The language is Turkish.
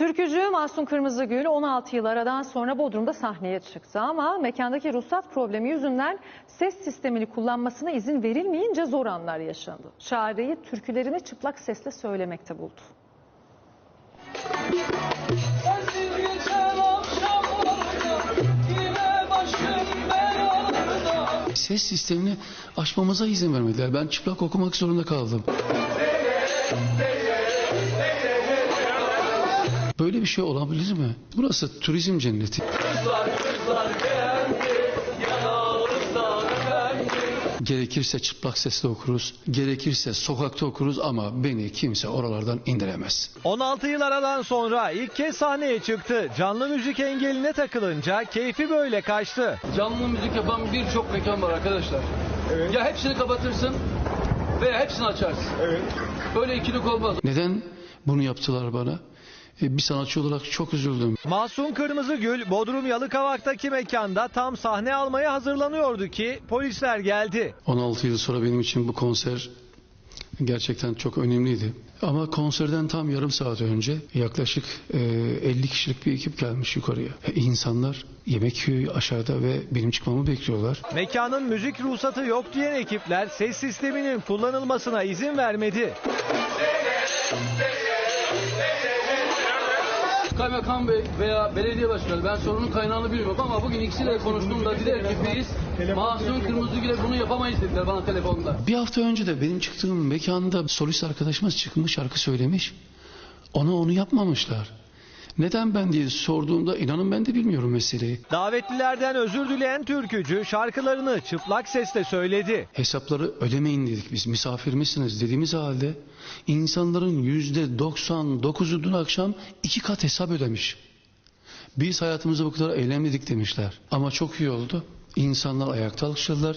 Türkücü Mahsun Kırmızıgül 16 yıl aradan sonra Bodrum'da sahneye çıktı ama mekandaki ruhsat problemi yüzünden ses sistemini kullanmasına izin verilmeyince zor anlar yaşandı. Şahireyi türkülerini çıplak sesle söylemekte buldu. Ses sistemini açmamıza izin vermediler. Ben çıplak okumak zorunda kaldım. Şey olabilir mi? Burası turizm cenneti. Gerekirse çıplak sesle okuruz, gerekirse sokakta okuruz ama beni kimse oralardan indiremez. 16 yıl aradan sonra ilk kez sahneye çıktı. Canlı müzik engeline takılınca keyfi böyle kaçtı. Canlı müzik yapan birçok mekan var arkadaşlar. Ya hepsini kapatırsın veya hepsini açarsın. Böyle ikilik olmaz. Neden bunu yaptılar bana? E, Bir sanatçı olarak çok üzüldüm. Mahsun Kırmızıgül Bodrum Yalıkavak'taki mekanda tam sahne almaya hazırlanıyordu ki polisler geldi. 16 yıl sonra benim için bu konser gerçekten çok önemliydi. Ama konserden tam yarım saat önce yaklaşık e, 50 kişilik bir ekip gelmiş yukarıya. E, İnsanlar yemek yiyor aşağıda ve benim çıkmamı bekliyorlar. Mekanın müzik ruhsatı yok diyen ekipler ses sisteminin kullanılmasına izin vermedi. Kaymakam Bey veya belediye başkanı ben sorunun kaynağını bilmiyorum ama bugün ikisiyle konuştuğumda dediler ki biz Mahsun Kırmızıgül'e bunu yapamayız dediler bana telefonda. Bir hafta önce de benim çıktığım mekanda solist arkadaşımız çıkmış şarkı söylemiş. Ona onu yapmamışlar. Neden ben diye sorduğumda inanın ben de bilmiyorum meseleyi. Davetlilerden özür dileyen türkücü şarkılarını çıplak sesle söyledi. Hesapları ödemeyin dedik biz misafir misiniz dediğimiz halde insanların yüzde 99'u dün akşam iki kat hesap ödemiş. Biz hayatımızda bu kadar eğlenmedik demişler. Ama çok iyi oldu. İnsanlar ayakta alkışladılar.